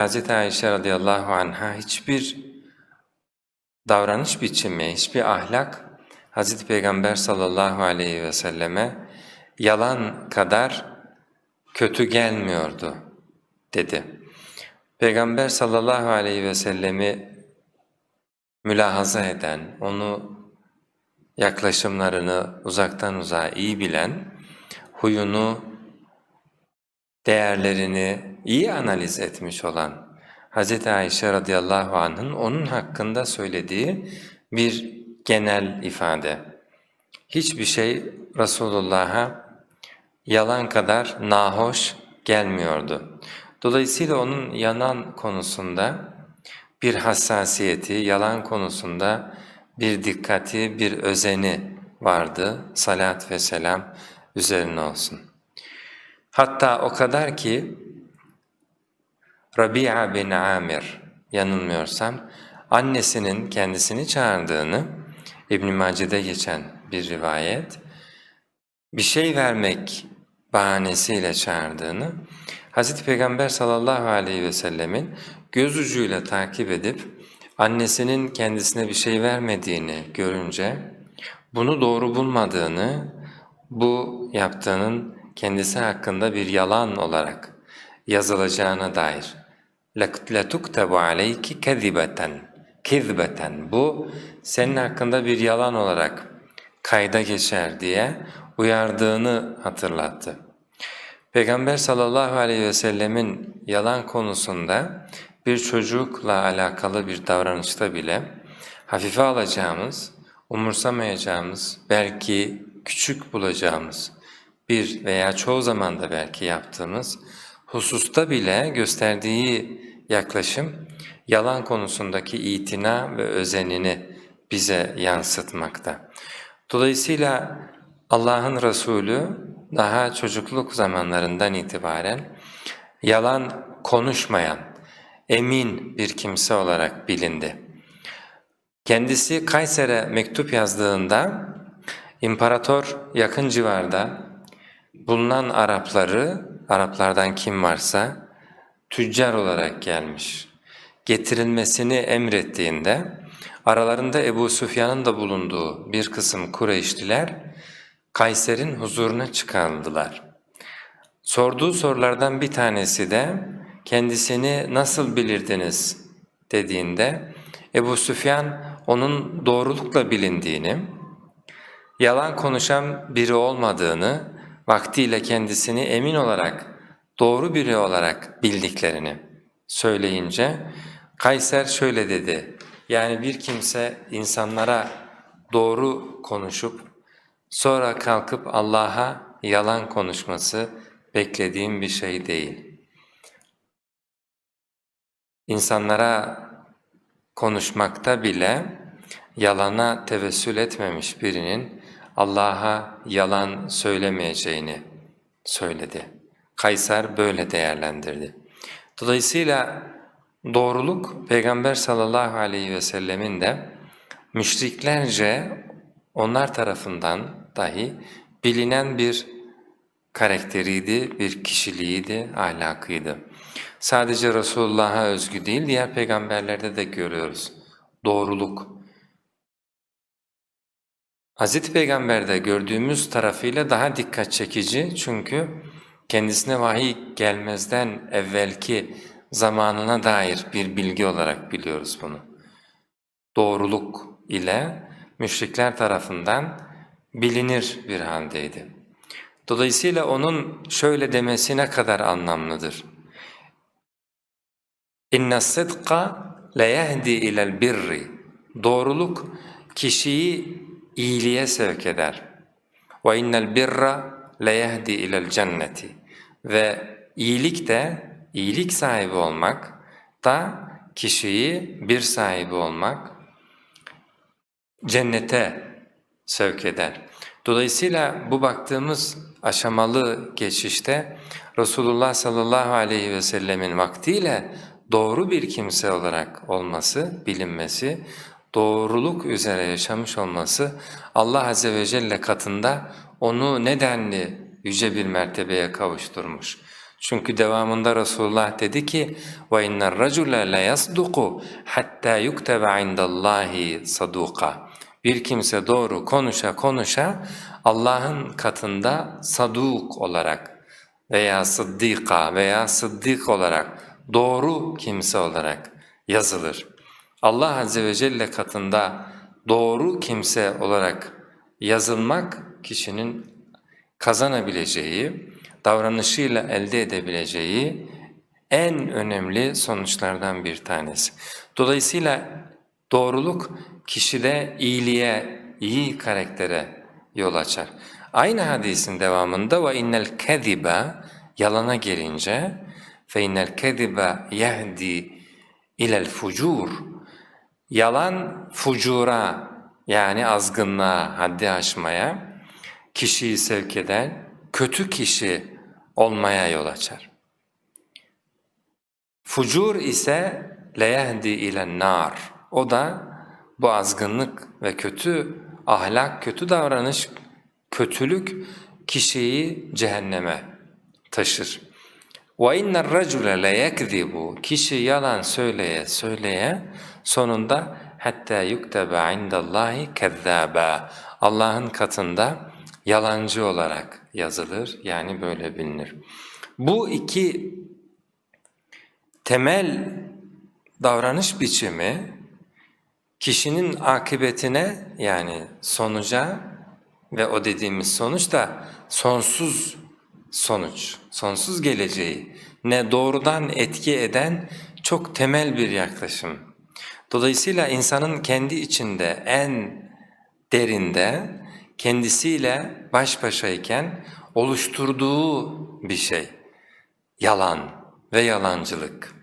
Hz. Ayşe radıyallahu anha hiçbir davranış biçimi, hiçbir ahlak Hz. Peygamber sallallahu aleyhi ve selleme yalan kadar kötü gelmiyordu dedi. Peygamber sallallahu aleyhi ve sellemi mülahaza eden, onu yaklaşımlarını uzaktan uzağa iyi bilen, huyunu, değerlerini iyi analiz etmiş olan Hz. Ayşe radıyallahu anh'ın onun hakkında söylediği bir genel ifade. Hiçbir şey Resulullah'a yalan kadar nahoş gelmiyordu. Dolayısıyla onun yalan konusunda bir hassasiyeti, yalan konusunda bir dikkati, bir özeni vardı. Salat ve selam üzerine olsun. Hatta o kadar ki Rabia bin Amir yanılmıyorsam annesinin kendisini çağırdığını İbn-i Mace'de geçen bir rivayet bir şey vermek bahanesiyle çağırdığını Hz. Peygamber sallallahu aleyhi ve sellemin göz ucuyla takip edip annesinin kendisine bir şey vermediğini görünce bunu doğru bulmadığını, bu yaptığının kendisi hakkında bir yalan olarak yazılacağına dair لَتُكْتَبُ عَلَيْكِ كَذِبَةً Kizbeten bu senin hakkında bir yalan olarak kayda geçer diye uyardığını hatırlattı. Peygamber sallallahu aleyhi ve sellemin yalan konusunda bir çocukla alakalı bir davranışta bile hafife alacağımız, umursamayacağımız, belki küçük bulacağımız bir veya çoğu zaman da belki yaptığımız hususta bile gösterdiği yaklaşım yalan konusundaki itina ve özenini bize yansıtmakta. Dolayısıyla Allah'ın Resulü daha çocukluk zamanlarından itibaren yalan konuşmayan, emin bir kimse olarak bilindi. Kendisi Kayser'e mektup yazdığında imparator yakın civarda bulunan Arapları, Araplardan kim varsa tüccar olarak gelmiş. Getirilmesini emrettiğinde aralarında Ebu Süfyan'ın da bulunduğu bir kısım Kureyşliler Kayser'in huzuruna çıkarıldılar. Sorduğu sorulardan bir tanesi de kendisini nasıl bilirdiniz dediğinde Ebu Süfyan onun doğrulukla bilindiğini, yalan konuşan biri olmadığını, vaktiyle kendisini emin olarak, doğru biri olarak bildiklerini söyleyince Kayser şöyle dedi, yani bir kimse insanlara doğru konuşup sonra kalkıp Allah'a yalan konuşması beklediğim bir şey değil. İnsanlara konuşmakta bile yalana tevessül etmemiş birinin Allah'a yalan söylemeyeceğini söyledi. Kayser böyle değerlendirdi. Dolayısıyla doğruluk Peygamber sallallahu aleyhi ve sellemin de müşriklerce onlar tarafından dahi bilinen bir karakteriydi, bir kişiliğiydi, ahlakıydı. Sadece Resulullah'a özgü değil, diğer peygamberlerde de görüyoruz. Doğruluk. Hz. Peygamber'de gördüğümüz tarafıyla daha dikkat çekici çünkü kendisine vahiy gelmezden evvelki zamanına dair bir bilgi olarak biliyoruz bunu. Doğruluk ile müşrikler tarafından bilinir bir haldeydi. Dolayısıyla onun şöyle demesi ne kadar anlamlıdır. اِنَّ الصِّدْقَ لَيَهْدِي اِلَى الْبِرِّ Doğruluk kişiyi iyiliğe sevk eder. Ve innel birra leyehdi ilel cenneti. Ve iyilik de, iyilik sahibi olmak da kişiyi bir sahibi olmak cennete sevk eder. Dolayısıyla bu baktığımız aşamalı geçişte Resulullah sallallahu aleyhi ve sellemin vaktiyle doğru bir kimse olarak olması, bilinmesi, doğruluk üzere yaşamış olması Allah azze ve celle katında onu nedenli yüce bir mertebeye kavuşturmuş. Çünkü devamında Resulullah dedi ki وَاِنَّ الرَّجُلَ لَيَصْدُقُ حَتَّى يُكْتَبَ عِنْدَ اللّٰهِ صَدُوقًا Bir kimse doğru konuşa konuşa Allah'ın katında saduk olarak veya sıddika veya sıddık olarak doğru kimse olarak yazılır. Allah Azze ve Celle katında doğru kimse olarak yazılmak kişinin kazanabileceği, davranışıyla elde edebileceği en önemli sonuçlardan bir tanesi. Dolayısıyla doğruluk kişide iyiliğe, iyi karaktere yol açar. Aynı hadisin devamında ve innel kezibe yalana gelince fe innel kezibe yehdi ilel fucur yalan fucura yani azgınlığa, haddi aşmaya kişiyi sevk eden kötü kişi olmaya yol açar. Fucur ise leyehdi ile nar. O da bu azgınlık ve kötü ahlak, kötü davranış, kötülük kişiyi cehenneme taşır. وَاِنَّ الرَّجُلَ لَيَكْذِبُ Kişi yalan söyleye söyleye sonunda hatta yuktebe indallahi kezzaba. Allah'ın katında yalancı olarak yazılır yani böyle bilinir. Bu iki temel davranış biçimi kişinin akıbetine yani sonuca ve o dediğimiz sonuç da sonsuz sonuç, sonsuz geleceği ne doğrudan etki eden çok temel bir yaklaşım. Dolayısıyla insanın kendi içinde en derinde kendisiyle baş başayken oluşturduğu bir şey. Yalan ve yalancılık.